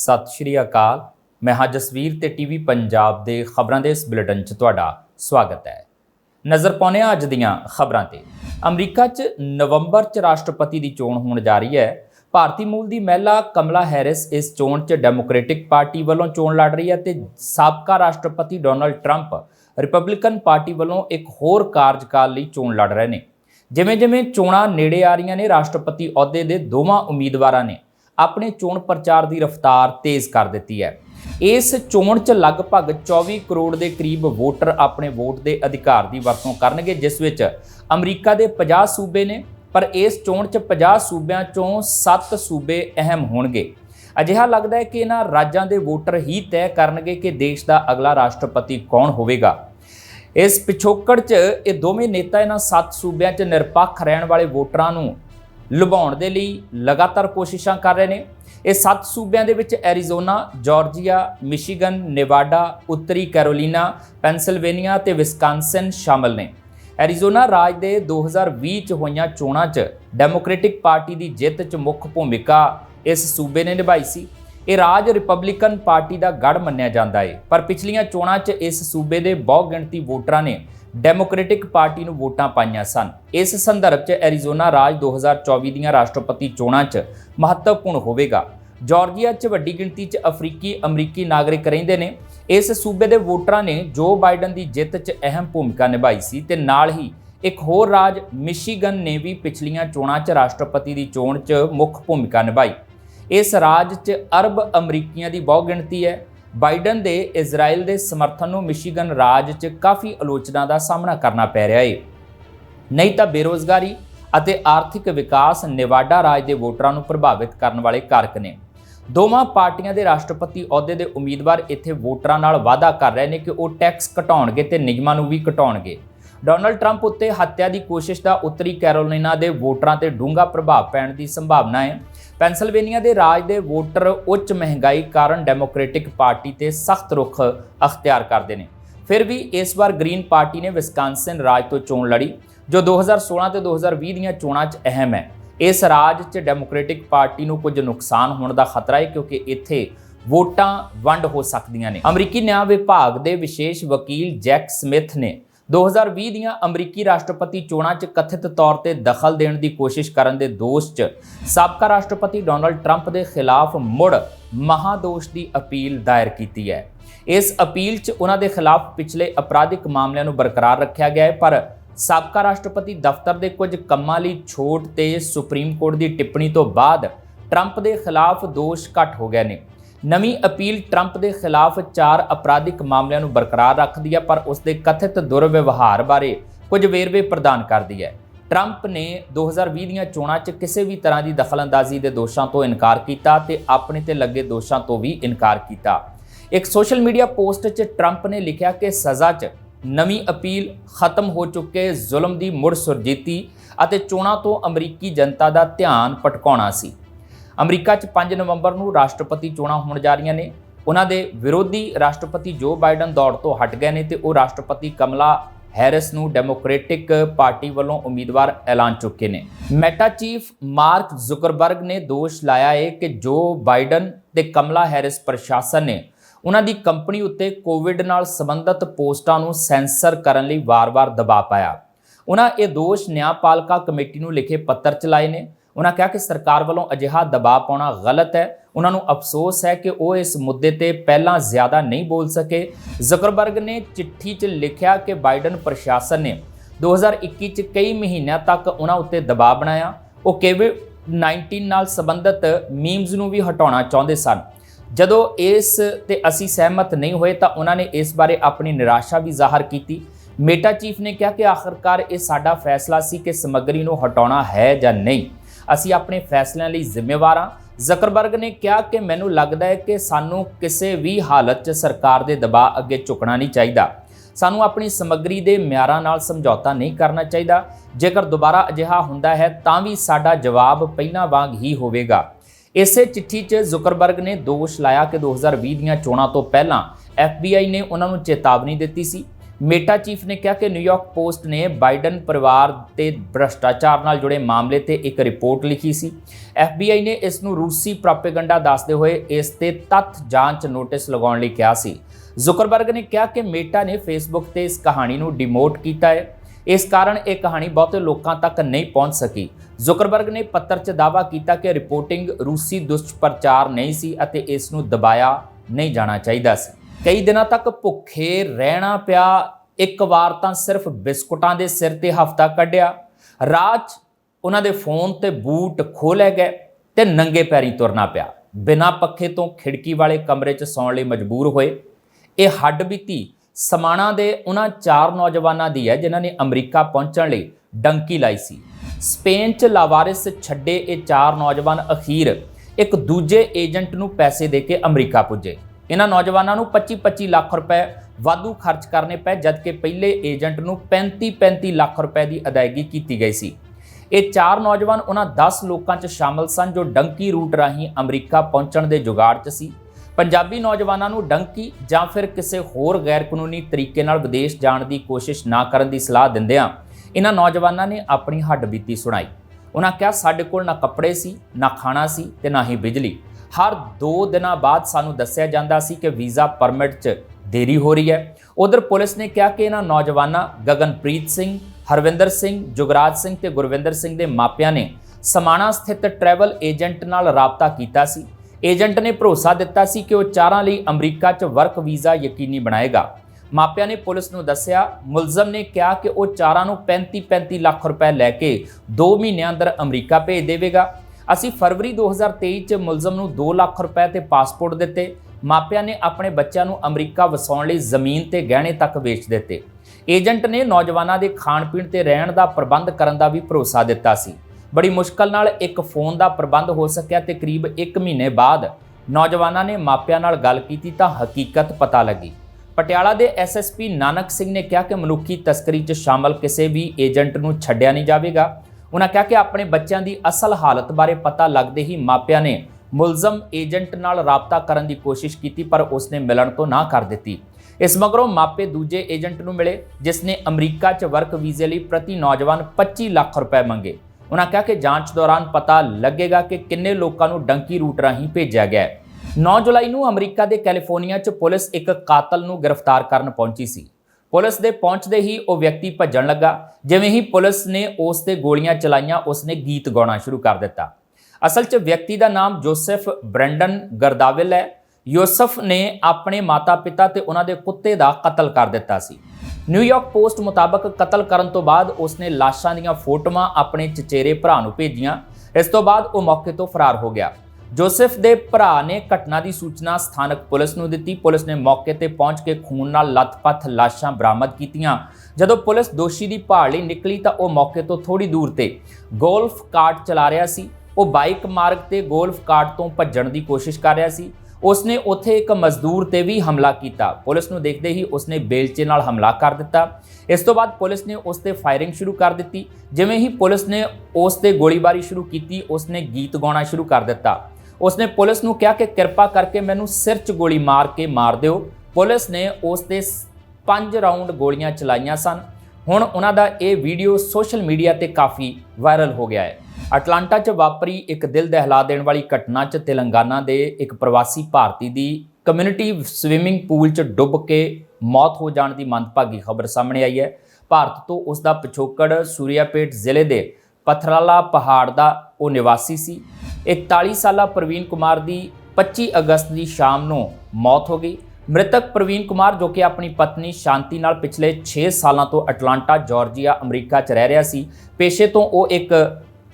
ਸਤਿ ਸ਼੍ਰੀ ਅਕਾਲ। ਮੈਂ ਹਾਂ ਜਸਵੀਰ ਤੇ ਟੀਵੀ ਪੰਜਾਬ ਦੇ ਖਬਰਾਂ ਦੇ ਇਸ ਬੁਲੇਟਿਨ 'ਚ ਤੁਹਾਡਾ ਸਵਾਗਤ ਹੈ। ਨਜ਼ਰ ਪਾਉਂਦੇ ਹਾਂ ਅੱਜ ਦੀਆਂ ਖਬਰਾਂ ਤੇ। ਅਮਰੀਕਾ 'ਚ ਨਵੰਬਰ 'ਚ ਰਾਸ਼ਟਰਪਤੀ ਦੀ ਚੋਣ ਹੋਣ ਜਾ ਰਹੀ ਹੈ। ਭਾਰਤੀ ਮੂਲ ਦੀ ਮਹਿਲਾ ਕਮਲਾ ਹੈਰਿਸ ਇਸ ਚੋਣ 'ਚ ਡੈਮੋਕ੍ਰੈਟਿਕ ਪਾਰਟੀ ਵੱਲੋਂ ਚੋਣ ਲੜ ਰਹੀ ਹੈ ਤੇ ਸਾਬਕਾ ਰਾਸ਼ਟਰਪਤੀ ਡੋਨਲਡ ਟਰੰਪ ਰਿਪਬਲਿਕਨ ਪਾਰਟੀ ਵੱਲੋਂ ਇੱਕ ਹੋਰ ਕਾਰਜਕਾਲ ਲਈ ਚੋਣ ਲੜ ਰਹੇ ਨੇ। ਜਿਵੇਂ-ਜਿਵੇਂ ਚੋਣਾਂ ਨੇੜੇ ਆ ਰਹੀਆਂ ਨੇ, ਰਾਸ਼ਟਰਪਤੀ ਅਹੁਦੇ ਦੇ ਦੋਵਾਂ ਉਮੀਦਵਾਰਾਂ ਨੇ ਆਪਣੇ ਚੋਣ ਪ੍ਰਚਾਰ ਦੀ ਰਫ਼ਤਾਰ ਤੇਜ਼ ਕਰ ਦਿੱਤੀ ਹੈ। ਇਸ ਚੋਣ 'ਚ ਲਗਭਗ 24 ਕਰੋੜ ਦੇ ਕਰੀਬ ਵੋਟਰ ਆਪਣੇ ਵੋਟ ਦੇ ਅਧਿਕਾਰ ਦੀ ਵਰਤੋਂ ਕਰਨਗੇ, ਜਿਸ ਵਿੱਚ ਅਮਰੀਕਾ ਦੇ 50 ਸੂਬੇ ਨੇ, ਪਰ ਇਸ ਚੋਣ 'ਚ 50 ਸੂਬਿਆਂ ਚੋਂ 7 ਸੂਬੇ ਅਹਿਮ ਹੋਣਗੇ। ਅਜਿਹਾ ਲੱਗਦਾ ਹੈ ਕਿ ਇਹਨਾਂ ਰਾਜਾਂ ਦੇ ਵੋਟਰ ਹੀ ਤੈਅ ਕਰਨਗੇ ਕਿ ਦੇਸ਼ ਦਾ ਅਗਲਾ ਰਾਸ਼ਟਰਪਤੀ ਕੌਣ ਹੋਵੇਗਾ। ਇਸ ਪਿਛੋਕੜ 'ਚ ਇਹ ਦੋਵੇਂ ਨੇਤਾ ਇਹਨਾਂ ਸੱਤ ਸੂਬਿਆਂ 'ਚ ਨਿਰਪੱਖ ਰਹਿਣ ਵਾਲੇ ਵੋਟਰਾਂ ਨੂੰ ਲੁਭਾਉਣ ਦੇ ਲਈ ਲਗਾਤਾਰ ਕੋਸ਼ਿਸ਼ਾਂ ਕਰ ਰਹੇ ਨੇ ਇਹ ਸੱਤ ਸੂਬਿਆਂ ਦੇ ਵਿੱਚ ਐਰੀਜ਼ੋਨਾ, ਜਾਰਜੀਆ, ਮਿਸ਼ੀਗਨ, ਨੇਵਾਡਾ, ਉੱਤਰੀ ਕੈਰੋਲੀਨਾ, ਪੈਨਸਿਲਵੇਨੀਆ ਤੇ ਵਿਸਕਾਂਸਨ ਸ਼ਾਮਲ ਨੇ। ਐਰੀਜ਼ੋਨਾ ਰਾਜ ਦੇ 2020 ਚ ਹੋਈਆਂ ਚੋਣਾਂ 'ਚ ਡੈਮੋਕ੍ਰੈਟਿਕ ਪਾਰਟੀ ਦੀ ਜਿੱਤ 'ਚ ਮੁੱਖ ਭੂਮਿਕਾ ਇਸ ਸੂਬੇ ਨੇ ਨਿਭਾਈ ਸੀ। ਇਹ ਰਾਜ ਰਿਪਬਲਿਕਨ ਪਾਰਟੀ ਦਾ ਗੜ ਮੰਨਿਆ ਜਾਂਦਾ ਹੈ ਪਰ ਪਿਛਲੀਆਂ ਚੋਣਾਂ 'ਚ ਇਸ ਸੂਬੇ ਦੇ ਬਹੁਗਿਣਤੀ ਵੋਟਰਾਂ ਨੇ ਡੈਮੋਕ੍ਰੈਟਿਕ ਪਾਰਟੀ ਨੂੰ ਵੋਟਾਂ ਪਾਈਆਂ ਸਨ। ਇਸ ਸੰਦਰਭ 'ਚ ਐਰੀਜ਼ੋਨਾ ਰਾਜ 2024 ਦੀਆਂ ਰਾਸ਼ਟਰਪਤੀ ਚੋਣਾਂ 'ਚ ਮਹੱਤਵਪੂਰਨ ਹੋਵੇਗਾ। ਜਾਰਜੀਆ 'ਚ ਵੱਡੀ ਗਿਣਤੀ 'ਚ ਅਫਰੀਕੀ, ਅਮਰੀਕੀ ਨਾਗਰਿਕ ਰਹਿੰਦੇ ਨੇ। ਇਸ ਸੂਬੇ ਦੇ ਵੋਟਰਾਂ ਨੇ ਜੋ ਬਾਈਡਨ ਦੀ ਜਿੱਤ 'ਚ ਅਹਿਮ ਭੂਮਿਕਾ ਨਿਭਾਈ ਸੀ ਤੇ ਨਾਲ ਹੀ ਇੱਕ ਹੋਰ ਰਾਜ ਮਿਸ਼ੀਗਨ ਨੇ ਵੀ ਪਿਛਲੀਆਂ ਚੋਣਾਂ 'ਚ ਰਾਸ਼ਟਰਪਤੀ ਦੀ ਚੋਣ 'ਚ ਮੁੱਖ ਭੂਮਿਕਾ ਨਿਭਾਈ। ਇਸ ਰਾਜ 'ਚ ਅਰਬ ਅਮਰੀਕੀਆਂ ਦੀ ਬਹੁਗਿਣਤੀ ਹੈ। ਬਾਈਡਨ ਦੇ ਇਜ਼ਰਾਈਲ ਦੇ ਸਮਰਥਨ ਨੂੰ ਮਿਸ਼ੀਗਨ ਰਾਜ 'ਚ ਕਾਫੀ ਆਲੋਚਨਾ ਦਾ ਸਾਹਮਣਾ ਕਰਨਾ ਪੈ ਰਿਹਾ ਏ। ਨਹੀਂ ਤਾਂ ਬੇਰੋਜ਼ਗਾਰੀ ਅਤੇ ਆਰਥਿਕ ਵਿਕਾਸ ਨੇਵਾਡਾ ਰਾਜ ਦੇ ਵੋਟਰਾਂ ਨੂੰ ਪ੍ਰਭਾਵਿਤ ਕਰਨ ਵਾਲੇ ਕਾਰਕ ਨੇ। ਦੋਵਾਂ ਪਾਰਟੀਆਂ ਦੇ ਰਾਸ਼ਟਰਪਤੀ ਅਹੁਦੇ ਦੇ ਉਮੀਦਵਾਰ ਇੱਥੇ ਵੋਟਰਾਂ ਨਾਲ ਵਾਅਦਾ ਕਰ ਰਹੇ ਨੇ ਕਿ ਉਹ ਟੈਕਸ ਘਟਾਉਣਗੇ ਤੇ ਨਿਯਮਾਂ ਨੂੰ ਵੀ ਘਟਾਉਣਗੇ। ਡੋਨਲਡ ਟਰੰਪ ਉੱਤੇ ਹੱਤਿਆ ਦੀ ਕੋਸ਼ਿਸ਼ ਦਾ ਉੱਤਰੀ ਕੈਰੋਲੀਨਾ ਦੇ ਵੋਟਰਾਂ ਤੇ ਡੂੰਘਾ ਪ੍ਰਭਾਵ ਪੈਣ ਦੀ ਸੰਭਾਵਨਾ ਹੈ। ਪੈਨਸਿਲਵੇਨੀਆ ਦੇ ਰਾਜ ਦੇ ਵੋਟਰ ਉੱਚ ਮਹਿੰਗਾਈ ਕਾਰਨ ਡੈਮੋਕ੍ਰੈਟਿਕ ਪਾਰਟੀ ਤੇ ਸਖਤ ਰੁਖ ਅਖਤਿਆਰ ਕਰਦੇ ਨੇ। ਫਿਰ ਵੀ ਇਸ ਵਾਰ ਗ੍ਰੀਨ ਪਾਰਟੀ ਨੇ ਵਿਸਕਾਂਸਨ ਰਾਜ ਤੋਂ ਚੋਣ ਲੜੀ, ਜੋ 2016 ਤੇ 2020 ਦੀਆਂ ਚੋਣਾਂ 'ਚ ਅਹਿਮ ਹੈ। ਇਸ ਰਾਜ 'ਚ ਡੈਮੋਕ੍ਰੈਟਿਕ ਪਾਰਟੀ ਨੂੰ ਕੁਝ ਨੁਕਸਾਨ ਹੋਣ ਦਾ ਖਤਰਾ ਹੈ, ਕਿਉਂਕਿ ਇੱਥੇ ਵੋਟਾਂ ਵੰਡ ਹੋ ਸਕਦੀਆਂ ਨੇ। ਅਮਰੀਕੀ ਨਿਆਂ ਵਿਭਾਗ ਦੇ ਵਿਸ਼ੇਸ਼ ਵਕੀਲ ਜੈਕ ਸਮਿਥ ਨੇ 2020 ਦੀਆਂ ਅਮਰੀਕੀ ਰਾਸ਼ਟਰਪਤੀ ਚੋਣਾਂ 'ਚ ਕਥਿਤ ਤੌਰ ਤੇ ਦਖਲ ਦੇਣ ਦੀ ਕੋਸ਼ਿਸ਼ ਕਰਨ ਦੇ ਦੋਸ਼ 'ਚ ਸਾਬਕਾ ਰਾਸ਼ਟਰਪਤੀ ਡੋਨਲਡ ਟਰੰਪ ਦੇ ਖਿਲਾਫ ਮੁੜ ਮਹਾਦੋਸ਼ ਦੀ ਅਪੀਲ ਦਾਇਰ ਕੀਤੀ ਹੈ। ਇਸ ਅਪੀਲ 'ਚ ਉਹਨਾਂ ਦੇ ਖਿਲਾਫ ਪਿਛਲੇ ਅਪਰਾਧਿਕ ਮਾਮਲਿਆਂ ਨੂੰ ਬਰਕਰਾਰ ਰੱਖਿਆ ਗਿਆ ਹੈ, ਪਰ ਸਾਬਕਾ ਰਾਸ਼ਟਰਪਤੀ ਦਫ਼ਤਰ ਦੇ ਕੁਝ ਕੰਮਾਂ ਲਈ ਛੋਟ ਤੇ ਸੁਪਰੀਮ ਕੋਰਟ ਦੀ ਟਿੱਪਣੀ ਤੋਂ ਬਾਅਦ ਟਰੰਪ ਦੇ ਖਿਲਾਫ ਦੋਸ਼ ਘਟ ਹੋ ਗਏ ਨੇ। ਨਵੀਂ ਅਪੀਲ ਟਰੰਪ ਦੇ ਖਿਲਾਫ ਚਾਰ ਅਪਰਾਧਿਕ ਮਾਮਲਿਆਂ ਨੂੰ ਬਰਕਰਾਰ ਰੱਖਦੀ ਹੈ, ਪਰ ਉਸ ਦੇ ਕਥਿਤ ਦੁਰਵਿਵਹਾਰ ਬਾਰੇ ਕੁਝ ਵੇਰਵੇ ਪ੍ਰਦਾਨ ਕਰਦੀ ਹੈ। ਟਰੰਪ ਨੇ 2020 ਦੀਆਂ ਚੋਣਾਂ 'ਚ ਕਿਸੇ ਵੀ ਤਰ੍ਹਾਂ ਦੀ ਦਖਲਅੰਦਾਜ਼ੀ ਦੇ ਦੋਸ਼ਾਂ ਤੋਂ ਇਨਕਾਰ ਕੀਤਾ ਤੇ ਆਪਣੇ ਤੇ ਲੱਗੇ ਦੋਸ਼ਾਂ ਤੋਂ ਵੀ ਇਨਕਾਰ ਕੀਤਾ। ਇੱਕ ਸੋਸ਼ਲ ਮੀਡੀਆ ਪੋਸਟ 'ਚ ਟਰੰਪ ਨੇ ਲਿਖਿਆ ਕਿ ਸਜ਼ਾ 'ਚ ਨਵੀਂ ਅਪੀਲ ਖਤਮ ਹੋ ਚੁੱਕੇ, ਜ਼ੁਲਮ ਦੀ ਮੁੜ ਸੁਰਜੀਤੀ ਅਤੇ ਚੋਣਾਂ ਤੋਂ ਅਮਰੀਕੀ ਜਨਤਾ ਦਾ ਧਿਆਨ ਭਟਕਾਉਣਾ ਸੀ। ਅਮਰੀਕਾ 'ਚ 5 ਨਵੰਬਰ ਨੂੰ ਰਾਸ਼ਟਰਪਤੀ ਚੋਣਾਂ ਹੋਣ ਜਾ ਰਹੀਆਂ ਨੇ। ਉਹਨਾਂ ਦੇ ਵਿਰੋਧੀ ਰਾਸ਼ਟਰਪਤੀ ਜੋ ਬਾਈਡਨ ਦੌੜ ਤੋਂ ਹਟ ਗਏ ਨੇ ਤੇ ਉਹ ਰਾਸ਼ਟਰਪਤੀ ਕਮਲਾ ਹੈਰਿਸ ਨੂੰ ਡੈਮੋਕ੍ਰੈਟਿਕ ਪਾਰਟੀ ਵੱਲੋਂ ਉਮੀਦਵਾਰ ਐਲਾਨ ਚੁੱਕੇ ਨੇ। ਮੈਟਾ ਚੀਫ ਮਾਰਕ ਜ਼ੁਕਰਬਰਗ ਨੇ ਦੋਸ਼ ਲਾਇਆ ਹੈ ਕਿ ਜੋ ਬਾਈਡਨ ਤੇ ਕਮਲਾ ਹੈਰਿਸ ਪ੍ਰਸ਼ਾਸਨ ਨੇ ਉਹਨਾਂ ਦੀ ਕੰਪਨੀ ਉੱਤੇ ਕੋਵਿਡ ਨਾਲ ਸੰਬੰਧਿਤ ਪੋਸਟਾਂ ਨੂੰ ਸੈਂਸਰ ਕਰਨ ਲਈ ਵਾਰ-ਵਾਰ ਦਬਾਅ ਪਾਇਆ। ਉਹਨਾਂ ਇਹ ਦੋਸ਼ ਨਿਆਂਪਾਲਕਾ ਕਮੇਟੀ ਨੂੰ ਲਿਖੇ ਪੱਤਰ ਚ ਲਾਏ ਨੇ। ਉਹਨਾਂ ਕਿਹਾ ਕਿ ਸਰਕਾਰ ਵੱਲੋਂ ਅਜਿਹਾ ਦਬਾਅ ਪਾਉਣਾ ਗਲਤ ਹੈ। ਉਹਨਾਂ ਨੂੰ ਅਫਸੋਸ ਹੈ ਕਿ ਉਹ ਇਸ ਮੁੱਦੇ ਤੇ ਪਹਿਲਾਂ ਜ਼ਿਆਦਾ ਨਹੀਂ ਬੋਲ ਸਕੇ। ਜ਼ਕਰਬਰਗ ਨੇ ਚਿੱਠੀ 'ਚ ਲਿਖਿਆ ਕਿ ਬਾਈਡਨ ਪ੍ਰਸ਼ਾਸਨ ਨੇ 2021 'ਚ ਕਈ ਮਹੀਨਿਆਂ ਤੱਕ ਉਹਨਾਂ ਉੱਤੇ ਦਬਾਅ ਬਣਾਇਆ। ਉਹ ਕੋਵਿਡ 19 ਨਾਲ ਸੰਬੰਧਿਤ ਮੀਮਸ ਨੂੰ ਵੀ ਹਟਾਉਣਾ ਚਾਹੁੰਦੇ ਸਨ। ਜਦੋਂ ਇਸ ਤੇ ਅਸੀਂ ਸਹਿਮਤ ਨਹੀਂ ਹੋਏ ਤਾਂ ਉਹਨਾਂ ਨੇ ਇਸ ਬਾਰੇ ਆਪਣੀ ਨਿਰਾਸ਼ਾ ਵੀ ਜ਼ਾਹਰ ਕੀਤੀ। ਮੇਟਾ ਚੀਫ ਨੇ ਕਿਹਾ ਕਿ ਆਖਰਕਾਰ ਇਹ ਸਾਡਾ ਫੈਸਲਾ ਸੀ ਕਿ ਸਮੱਗਰੀ ਨੂੰ ਹਟਾਉਣਾ ਹੈ ਜਾਂ ਨਹੀਂ। ਅਸੀਂ ਆਪਣੇ ਫੈਸਲਿਆਂ ਲਈ ਜ਼ਿੰਮੇਵਾਰ ਹਾਂ। ਜ਼ਕਰਬਰਗ ਨੇ ਕਿਹਾ ਕਿ ਮੈਨੂੰ ਲੱਗਦਾ ਹੈ ਕਿ ਸਾਨੂੰ ਕਿਸੇ ਵੀ ਹਾਲਤ 'ਚ ਸਰਕਾਰ ਦੇ ਦਬਾਅ ਅੱਗੇ ਝੁਕਣਾ ਨਹੀਂ ਚਾਹੀਦਾ। ਸਾਨੂੰ ਆਪਣੀ ਸਮੱਗਰੀ ਦੇ ਮਿਆਰਾਂ ਨਾਲ ਸਮਝੌਤਾ ਨਹੀਂ ਕਰਨਾ ਚਾਹੀਦਾ। ਜੇਕਰ ਦੁਬਾਰਾ ਅਜਿਹਾ ਹੁੰਦਾ ਹੈ, ਤਾਂ ਵੀ ਸਾਡਾ ਜਵਾਬ ਪਹਿਲਾਂ ਵਾਂਗ ਹੀ ਹੋਵੇਗਾ। ਇਸੇ ਚਿੱਠੀ 'ਚ ਜ਼ੁਕਰਬਰਗ ਨੇ ਦੋਸ਼ ਲਾਇਆ ਕਿ 2020 ਦੀਆਂ ਚੋਣਾਂ ਤੋਂ ਪਹਿਲਾਂ FBI ਨੇ ਉਹਨਾਂ ਨੂੰ ਚੇਤਾਵਨੀ ਦਿੱਤੀ ਸੀ। ਮੇਟਾ ਚੀਫ ਨੇ ਕਿਹਾ ਕਿ ਨਿਊਯਾਰਕ ਪੋਸਟ ਨੇ ਬਾਈਡਨ ਪਰਿਵਾਰ ਤੇ ਭ੍ਰਸ਼ਟਾਚਾਰ ਨਾਲ ਜੁੜੇ ਮਾਮਲੇ ਤੇ ਇੱਕ ਰਿਪੋਰਟ ਲਿਖੀ ਸੀ। FBI ਨੇ ਇਸ ਨੂੰ ਰੂਸੀ ਪ੍ਰੋਪੇਗੈਂਡਾ ਦੱਸਦੇ ਹੋਏ ਇਸ ਤੇ ਤੱਥ ਜਾਂਚ ਨੋਟਿਸ ਲਗਾਉਣ ਲਈ ਕਿਹਾ ਸੀ। ਜ਼ੁਕਰਬਰਗ ਨੇ ਕਿਹਾ ਕਿ ਮੇਟਾ ਨੇ ਫੇਸਬੁੱਕ ਤੇ ਇਸ ਕਹਾਣੀ ਨੂੰ ਡਿਮੋਟ ਕੀਤਾ ਹੈ। ਇਸ ਕਾਰਨ ਇਹ ਕਹਾਣੀ ਬਹੁਤੇ ਲੋਕਾਂ ਤੱਕ ਨਹੀਂ ਪਹੁੰਚ ਸਕੀ। ਜ਼ੁਕਰਬਰਗ ਨੇ ਪੱਤਰ 'ਚ ਦਾਅਵਾ ਕੀਤਾ ਕਿ ਰਿਪੋਰਟਿੰਗ ਰੂਸੀ ਦੁਸ਼ਪ੍ਰਚਾਰ ਨਹੀਂ ਸੀ ਅਤੇ ਇਸ ਨੂੰ ਦਬਾਇਆ ਨਹੀਂ ਜਾਣਾ ਚਾਹੀਦਾ ਸੀ। ਕਈ ਦਿਨਾਂ ਤੱਕ ਭੁੱਖੇ ਰਹਿਣਾ ਪਿਆ। ਇੱਕ ਵਾਰ ਤਾਂ ਸਿਰਫ ਬਿਸਕੁਟਾਂ ਦੇ ਸਿਰ ਤੇ ਹਫਤਾ ਕੱਢਿਆ। ਰਾਤ ਉਹਨਾਂ ਦੇ ਫੋਨ ਤੇ ਬੂਟ ਖੋਲੇ ਗਏ ਤੇ ਨੰਗੇ ਪੈਰੀ ਤੁਰਨਾ ਪਿਆ। ਬਿਨਾਂ ਪੱਖੇ ਤੋਂ ਖਿੜਕੀ ਵਾਲੇ ਕਮਰੇ 'ਚ ਸੌਣ ਲਈ ਮਜਬੂਰ ਹੋਏ। ਇਹ ਹੱਡ ਬੀਤੀ ਸਮਾਣਾ ਦੇ ਉਹਨਾਂ ਚਾਰ ਨੌਜਵਾਨਾਂ ਦੀ ਹੈ, ਜਿਨ੍ਹਾਂ ਨੇ ਅਮਰੀਕਾ ਪਹੁੰਚਣ ਲਈ ਡੰਕੀ ਲਾਈ ਸੀ। ਸਪੇਨ 'ਚ ਲਾਵਾਰਿਸ ਛੱਡੇ ਇਹ ਚਾਰ ਨੌਜਵਾਨ ਅਖੀਰ ਇੱਕ ਦੂਜੇ ਏਜੰਟ ਨੂੰ ਪੈਸੇ ਦੇ ਕੇ ਅਮਰੀਕਾ ਪੁੱਜੇ। ਇਹਨਾਂ ਨੌਜਵਾਨਾਂ ਨੂੰ 25-25 ਲੱਖ ਰੁਪਏ ਵਾਧੂ ਖਰਚ ਕਰਨੇ ਪਏ, ਜਦਕਿ ਪਹਿਲੇ ਏਜੰਟ ਨੂੰ 35-35 ਲੱਖ ਰੁਪਏ ਦੀ ਅਦਾਇਗੀ ਕੀਤੀ ਗਈ ਸੀ। ਇਹ ਚਾਰ ਨੌਜਵਾਨ ਉਹਨਾਂ 10 ਲੋਕਾਂ 'ਚ ਸ਼ਾਮਲ ਸਨ ਜੋ ਡੰਕੀ ਰੂਟ ਰਾਹੀਂ ਅਮਰੀਕਾ ਪਹੁੰਚਣ ਦੇ ਜੁਗਾੜ 'ਚ ਸੀ। ਪੰਜਾਬੀ ਨੌਜਵਾਨਾਂ ਨੂੰ ਡੰਕੀ ਜਾਂ ਫਿਰ ਕਿਸੇ ਹੋਰ ਗੈਰ ਕਾਨੂੰਨੀ ਤਰੀਕੇ ਨਾਲ ਵਿਦੇਸ਼ ਜਾਣ ਦੀ ਕੋਸ਼ਿਸ਼ ਨਾ ਕਰਨ ਦੀ ਸਲਾਹ ਦਿੰਦਿਆਂ ਇਹਨਾਂ ਨੌਜਵਾਨਾਂ ਨੇ ਆਪਣੀ ਹੱਡਬੀਤੀ ਸੁਣਾਈ। ਉਹਨਾਂ ਕਿਹਾ, ਸਾਡੇ ਕੋਲ ਨਾ ਕੱਪੜੇ ਸੀ, ਨਾ ਖਾਣਾ ਸੀ ਤੇ ਨਾ ਹੀ ਬਿਜਲੀ। ਹਰ 2 ਦਿਨਾਂ ਬਾਅਦ ਸਾਨੂੰ ਦੱਸਿਆ ਜਾਂਦਾ ਸੀ ਕਿ ਵੀਜ਼ਾ ਪਰਮਿਟ 'ਚ ਦੇਰੀ ਹੋ ਰਹੀ ਹੈ। ਉਧਰ ਪੁਲਿਸ ਨੇ ਕਿਹਾ ਕਿ ਇਹਨਾਂ ਨੌਜਵਾਨਾਂ ਗਗਨਪ੍ਰੀਤ ਸਿੰਘ, ਹਰਵਿੰਦਰ ਸਿੰਘ, ਜੁਗਰਾਜ ਸਿੰਘ ਤੇ ਗੁਰਵਿੰਦਰ ਸਿੰਘ ਦੇ ਮਾਪਿਆਂ ਨੇ ਸਮਾਣਾ ਸਥਿਤ ਟਰੈਵਲ ਏਜੰਟ ਨਾਲ ਰਾਬਤਾ ਕੀਤਾ ਸੀ। ਏਜੰਟ ਨੇ ਭਰੋਸਾ ਦਿੱਤਾ ਸੀ ਕਿ ਉਹ ਚਾਰਾਂ ਲਈ ਅਮਰੀਕਾ 'ਚ ਵਰਕ ਵੀਜ਼ਾ ਯਕੀਨੀ ਬਣਾਏਗਾ। ਮਾਪਿਆਂ ਨੇ ਪੁਲਿਸ ਨੂੰ ਦੱਸਿਆ, ਮੁਲਜ਼ਮ ਨੇ ਕਿਹਾ ਕਿ ਉਹ ਚਾਰਾਂ ਨੂੰ 35-35 ਲੱਖ ਰੁਪਏ ਲੈ ਕੇ 2 ਮਹੀਨਿਆਂ ਅੰਦਰ ਅਮਰੀਕਾ ਭੇਜ ਦੇਵੇਗਾ। ਅਸੀਂ ਫਰਵਰੀ 2023 'ਚ ਮੁਲਜ਼ਮ ਨੂੰ 2 ਲੱਖ ਰੁਪਏ ਤੇ ਪਾਸਪੋਰਟ ਦਿੱਤੇ। ਮਾਪਿਆਂ ਨੇ ਆਪਣੇ ਬੱਚਿਆਂ ਨੂੰ ਅਮਰੀਕਾ ਵਸਾਉਣ ਲਈ ਜ਼ਮੀਨ ਤੇ ਗਹਿਣੇ ਤੱਕ ਵੇਚ ਦਿੱਤੇ। ਏਜੰਟ ਨੇ ਨੌਜਵਾਨਾਂ ਦੇ ਖਾਣ ਪੀਣ ਤੇ ਰਹਿਣ ਦਾ ਪ੍ਰਬੰਧ ਕਰਨ ਦਾ ਵੀ ਭਰੋਸਾ ਦਿੱਤਾ ਸੀ। ਬੜੀ ਮੁਸ਼ਕਲ ਨਾਲ ਇੱਕ ਫੋਨ ਦਾ ਪ੍ਰਬੰਧ ਹੋ ਸਕਿਆ ਤੇ ਕਰੀਬ 1 ਮਹੀਨੇ ਬਾਅਦ ਨੌਜਵਾਨਾਂ ਨੇ ਮਾਪਿਆਂ ਨਾਲ ਗੱਲ ਕੀਤੀ ਤਾਂ ਹਕੀਕਤ ਪਤਾ ਲੱਗੀ। ਪਟਿਆਲਾ ਦੇ ਐਸਐਸਪੀ ਨਾਨਕ ਸਿੰਘ ਨੇ ਕਿਹਾ ਕਿ ਮਨੁੱਖੀ ਤਸਕਰੀ 'ਚ ਸ਼ਾਮਲ ਕਿਸੇ ਵੀ ਏਜੰਟ ਨੂੰ ਛੱਡਿਆ ਨਹੀਂ ਜਾਵੇਗਾ। ਉਹਨਾਂ ਕਿਹਾ ਕਿ ਆਪਣੇ ਬੱਚਿਆਂ ਦੀ ਅਸਲ ਹਾਲਤ ਬਾਰੇ ਪਤਾ ਲੱਗਦੇ ਹੀ ਮਾਪਿਆਂ ਨੇ ਮੁਲਜ਼ਮ ਏਜੰਟ ਨਾਲ ਰਾਬਤਾ ਕਰਨ ਦੀ ਕੋਸ਼ਿਸ਼ ਕੀਤੀ, ਪਰ ਉਸਨੇ ਮਿਲਣ ਤੋਂ ਨਾ ਕਰ ਦਿੱਤੀ। ਇਸ ਮਗਰੋਂ ਮਾਪੇ ਦੂਜੇ ਏਜੰਟ ਨੂੰ ਮਿਲੇ, ਜਿਸ ਨੇ ਅਮਰੀਕਾ 'ਚ ਵਰਕ ਵੀਜ਼ੇ ਲਈ ਪ੍ਰਤੀ ਨੌਜਵਾਨ 25 ਲੱਖ ਰੁਪਏ ਮੰਗੇ। ਉਹਨਾਂ ਕਿਹਾ ਕਿ ਜਾਂਚ ਦੌਰਾਨ ਪਤਾ ਲੱਗੇਗਾ ਕਿ ਕਿੰਨੇ ਲੋਕਾਂ ਨੂੰ ਡੰਕੀ ਰੂਟ ਰਾਹੀਂ ਭੇਜਿਆ ਗਿਆ ਹੈ। 9 ਜੁਲਾਈ ਨੂੰ ਅਮਰੀਕਾ ਦੇ ਕੈਲੀਫੋਰਨੀਆ 'ਚ ਪੁਲਿਸ ਇੱਕ ਕਾਤਲ ਨੂੰ ਗ੍ਰਿਫਤਾਰ ਕਰਨ ਪਹੁੰਚੀ ਸੀ। ਪੁਲਿਸ ਦੇ ਪਹੁੰਚਦੇ ਹੀ ਉਹ ਵਿਅਕਤੀ ਭੱਜਣ ਲੱਗਾ। ਜਿਵੇਂ ਹੀ ਪੁਲਿਸ ਨੇ ਉਸ ਤੇ ਗੋਲੀਆਂ ਚਲਾਈਆਂ, ਉਸ ਨੇ ਗੀਤ ਗਾਉਣਾ ਸ਼ੁਰੂ ਕਰ ਦਿੱਤਾ। ਅਸਲ 'ਚ ਵਿਅਕਤੀ ਦਾ ਨਾਮ ਜੋਸੈਫ ਬ੍ਰੈਂਡਨ ਗਰਦਾਵਿਲ ਹੈ। ਯੂਸਫ ਨੇ ਆਪਣੇ ਮਾਤਾ-ਪਿਤਾ ਤੇ ਉਹਨਾਂ ਦੇ ਕੁੱਤੇ ਦਾ ਕਤਲ ਕਰ ਦਿੱਤਾ ਸੀ। ਨਿਊਯਾਰਕ ਪੋਸਟ ਮੁਤਾਬਕ ਕਤਲ ਕਰਨ ਤੋਂ ਬਾਅਦ ਉਸਨੇ ਲਾਸ਼ਾਂ ਦੀਆਂ ਫੋਟੋਆਂ ਆਪਣੇ ਚਚੇਰੇ ਭਰਾ ਨੂੰ ਭੇਜੀਆਂ। ਇਸ ਤੋਂ ਬਾਅਦ ਉਹ ਮੌਕੇ ਤੋਂ ਫਰਾਰ ਹੋ ਗਿਆ। ਜੋਸੈਫ ਦੇ ਭਰਾ ਨੇ ਘਟਨਾ ਦੀ ਸੂਚਨਾ ਸਥਾਨਕ ਪੁਲਿਸ ਨੂੰ ਦਿੱਤੀ। ਪੁਲਿਸ ਨੇ ਮੌਕੇ ਤੇ ਪਹੁੰਚ ਕੇ ਖੂਨ ਨਾਲ ਲੱਥਪੱਥ ਲਾਸ਼ਾਂ ਬਰਾਮਦ ਕੀਤੀਆਂ। ਜਦੋਂ ਪੁਲਿਸ ਦੋਸ਼ੀ ਦੀ ਭਾਲ ਲਈ ਨਿਕਲੀ ਤਾਂ ਉਹ ਮੌਕੇ ਤੋਂ ਥੋੜੀ ਦੂਰ ਤੇ ਗੋਲਫ ਕਾਰਟ ਚਲਾ ਰਿਹਾ ਸੀ। ਉਹ ਬਾਈਕ ਮਾਰਗ ਤੇ ਗੋਲਫ ਕਾਰਟ ਤੋਂ ਭੱਜਣ ਦੀ ਕੋਸ਼ਿਸ਼ ਕਰ ਰਿਹਾ ਸੀ। ਉਸਨੇ ਉੱਥੇ ਇੱਕ ਮਜ਼ਦੂਰ ਤੇ ਵੀ ਹਮਲਾ ਕੀਤਾ। ਪੁਲਿਸ ਨੂੰ ਦੇਖਦੇ ਹੀ ਉਸਨੇ ਬੇਲਚੇ ਨਾਲ ਹਮਲਾ ਕਰ ਦਿੱਤਾ। ਇਸ ਤੋਂ ਬਾਅਦ ਪੁਲਿਸ ਨੇ ਉਸ ਤੇ ਫਾਇਰਿੰਗ ਸ਼ੁਰੂ ਕਰ ਦਿੱਤੀ। ਜਿਵੇਂ ਹੀ ਪੁਲਿਸ ਨੇ ਉਸ ਤੇ ਗੋਲੀਬਾਰੀ ਸ਼ੁਰੂ ਕੀਤੀ, ਉਸਨੇ ਗੀਤ ਗਾਉਣਾ ਸ਼ੁਰੂ ਕਰ ਦਿੱਤਾ। ਉਸਨੇ ਪੁਲਿਸ ਨੂੰ ਕਿਹਾ ਕਿ ਕਿਰਪਾ ਕਰਕੇ ਮੈਨੂੰ ਸਿਰ 'ਚ ਗੋਲੀ ਮਾਰ ਕੇ ਮਾਰ ਦਿਓ। ਪੁਲਿਸ ਨੇ ਉਸ ਤੇ 5 ਰਾਉਂਡ ਗੋਲੀਆਂ ਚਲਾਈਆਂ ਸਨ। ਹੁਣ ਉਹਨਾਂ ਦਾ ਇਹ ਵੀਡੀਓ ਸੋਸ਼ਲ ਮੀਡੀਆ ਤੇ ਕਾਫੀ ਵਾਇਰਲ ਹੋ ਗਿਆ ਹੈ। ਅਟਲਾਂਟਾ 'ਚ ਵਾਪਰੀ ਇੱਕ ਦਿਲ ਦਹਿਲਾ ਦੇਣ ਵਾਲੀ ਘਟਨਾ 'ਚ ਤੇਲੰਗਾਨਾ ਦੇ ਇੱਕ ਪ੍ਰਵਾਸੀ ਭਾਰਤੀ ਦੀ ਕਮਿਊਨਿਟੀ ਸਵਿਮਿੰਗ ਪੂਲ 'ਚ ਡੁੱਬ ਕੇ ਮੌਤ ਹੋ ਜਾਣ ਦੀ ਮੰਦਭਾਗੀ ਖਬਰ ਸਾਹਮਣੇ ਆਈ ਹੈ। ਭਾਰਤ ਤੋਂ ਉਸ ਦਾ ਪਿਛੋਕੜ ਸੂਰਿਆਪੇਟ ਜ਼ਿਲ੍ਹੇ ਦੇ ਪਥਰਾਲਾ ਪਹਾੜ ਦਾ ਉਹ ਨਿਵਾਸੀ ਸੀ। 41 ਸਾਲਾ ਪ੍ਰਵੀਨ ਕੁਮਾਰ ਦੀ 25 ਅਗਸਤ ਦੀ ਸ਼ਾਮ ਨੂੰ ਮੌਤ ਹੋ ਗਈ। ਮ੍ਰਿਤਕ ਪ੍ਰਵੀਨ ਕੁਮਾਰ ਜੋ ਕਿ ਆਪਣੀ ਪਤਨੀ ਸ਼ਾਂਤੀ ਨਾਲ ਪਿਛਲੇ 6 ਸਾਲਾਂ ਤੋਂ ਅਟਲਾਂਟਾ, ਜਾਰਜੀਆ, ਅਮਰੀਕਾ 'ਚ ਰਹਿ ਰਿਹਾ ਸੀ। ਪੇਸ਼ੇ ਤੋਂ ਉਹ ਇੱਕ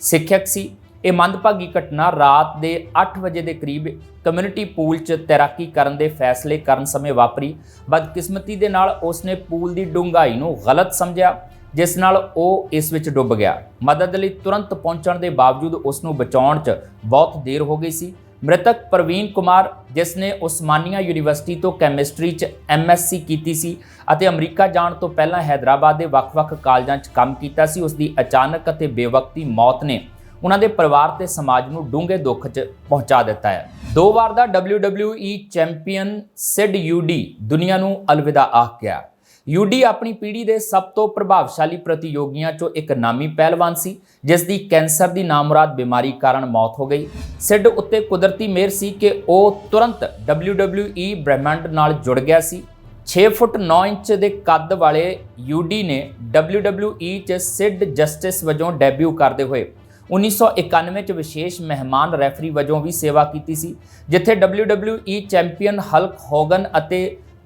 ਸਿੱਖਿਅਕ ਸੀ। ਇਹ ਮੰਦਭਾਗੀ ਘਟਨਾ ਰਾਤ ਦੇ 8 ਵਜੇ ਦੇ ਕਰੀਬ ਕਮਿਊਨਿਟੀ ਪੂਲ 'ਚ ਤੈਰਾਕੀ ਕਰਨ ਦੇ ਫੈਸਲੇ ਕਰਨ ਸਮੇਂ ਵਾਪਰੀ। ਬਦਕਿਸਮਤੀ ਦੇ ਨਾਲ ਉਸਨੇ ਪੂਲ ਦੀ ਡੂੰਘਾਈ ਨੂੰ ਗਲਤ ਸਮਝਿਆ। ਜਿਸ ਨਾਲ ਉਹ ਇਸ ਵਿੱਚ ਡੁੱਬ ਗਿਆ। ਮਦਦ ਲਈ ਤੁਰੰਤ ਪਹੁੰਚਣ ਦੇ ਬਾਵਜੂਦ ਉਸ ਨੂੰ ਬਚਾਉਣ 'ਚ ਬਹੁਤ ਦੇਰ ਹੋ ਗਈ ਸੀ। ਮ੍ਰਿਤਕ ਪ੍ਰਵੀਨ ਕੁਮਾਰ, ਜਿਸ ਨੇ ਉਸਮਾਨੀਆ ਯੂਨੀਵਰਸਿਟੀ ਤੋਂ ਕੈਮਿਸਟਰੀ 'ਚ ਐਮਐਸਸੀ ਕੀਤੀ ਸੀ ਅਤੇ ਅਮਰੀਕਾ ਜਾਣ ਤੋਂ ਪਹਿਲਾਂ ਹੈਦਰਾਬਾਦ ਦੇ ਵੱਖ-ਵੱਖ ਕਾਲਜਾਂ 'ਚ ਕੰਮ ਕੀਤਾ ਸੀ ਉਸ ਦੀ ਅਚਾਨਕ ਅਤੇ ਬੇਵਕਤੀ ਮੌਤ ਨੇ ਉਹਨਾਂ ਦੇ ਪਰਿਵਾਰ ਤੇ ਸਮਾਜ ਨੂੰ ਡੂੰਘੇ ਦੁੱਖ 'ਚ ਪਹੁੰਚਾ ਦਿੱਤਾ ਹੈ। ਦੋ ਵਾਰ ਦਾ WWE ਚੈਂਪੀਅਨ ਸਿਡ ਯੂਡੀ ਦੁਨੀਆ ਨੂੰ ਅਲਵਿਦਾ ਆਖ ਗਿਆ। ਯੂਡੀ ਆਪਣੀ ਪੀੜ੍ਹੀ ਦੇ ਸਭ ਤੋਂ ਪ੍ਰਭਾਵਸ਼ਾਲੀ ਪ੍ਰਤੀਯੋਗੀਆਂ ਚੋਂ ਇੱਕ ਨਾਮੀ ਪਹਿਲਵਾਨ ਸੀ, ਜਿਸ ਦੀ ਕੈਂਸਰ ਦੀ ਨਾਮੁਰਾਦ ਬਿਮਾਰੀ ਕਾਰਨ ਮੌਤ ਹੋ ਗਈ। ਸਿੱਡ ਉੱਤੇ ਕੁਦਰਤੀ ਮਿਹਰ ਸੀ ਕਿ ਉਹ ਤੁਰੰਤ WWE ਬ੍ਰਹਿਮੰਡ ਨਾਲ ਜੁੜ ਗਿਆ ਸੀ। 6 ਫੁੱਟ 9 ਇੰਚ ਦੇ ਕੱਦ ਵਾਲੇ ਯੂਡੀ ਨੇ WWE 'ਚ ਸਿੱਡ ਜਸਟਿਸ ਵਜੋਂ ਡੈਬਿਊ ਕਰਦੇ ਹੋਏ 1991 ਚ ਵਿਸ਼ੇਸ਼ ਮਹਿਮਾਨ ਰੈਫਰੀ ਵਜੋਂ ਵੀ ਸੇਵਾ ਕੀਤੀ ਸੀ, ਜਿੱਥੇ WWE ਚੈਂਪੀਅਨ ਹਲਕ ਹੋਗਨ ਅਤੇ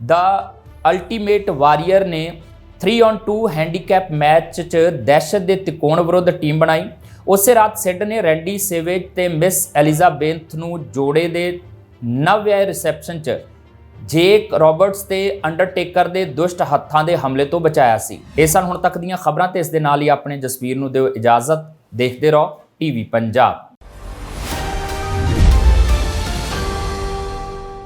ਦਾ ਅਲਟੀਮੇਟ ਵਾਰੀਅਰ ਨੇ 3 ਔਨ 2 ਹੈਂਡੀਕੈਪ ਮੈਚ 'ਚ ਦਹਿਸ਼ਤ ਦੇ ਤਿਕੋਣ ਵਿਰੁੱਧ ਟੀਮ ਬਣਾਈ। ਉਸੇ ਰਾਤ ਸਿਡ ਨੇ ਰੈਂਡੀ ਸੇਵੇਜ ਤੇ ਮਿਸ ਐਲਿਜ਼ਾਬੈਥ ਨੂੰ ਜੋੜੇ ਦੇ ਨਵ ਰਿਸੈਪਸ਼ਨ 'ਚ ਜੇਕ ਰਾਬਰਟਸ ਤੇ ਅੰਡਰਟੇਕਰ ਦੇ ਦੁਸ਼ਟ ਹੱਥਾਂ ਦੇ ਹਮਲੇ ਤੋਂ ਬਚਾਇਆ ਸੀ। ਇਹ ਸਨ ਹੁਣ ਤੱਕ ਦੀਆਂ ਖਬਰਾਂ ਤੇ ਇਸ ਦੇ ਨਾਲ ਹੀ ਆਪਣੇ ਜਸਵੀਰ ਨੂੰ ਦਿਓ ਇਜਾਜ਼ਤ। ਦੇਖਦੇ ਰਹੋ ਟੀਵੀ ਪੰਜਾਬ।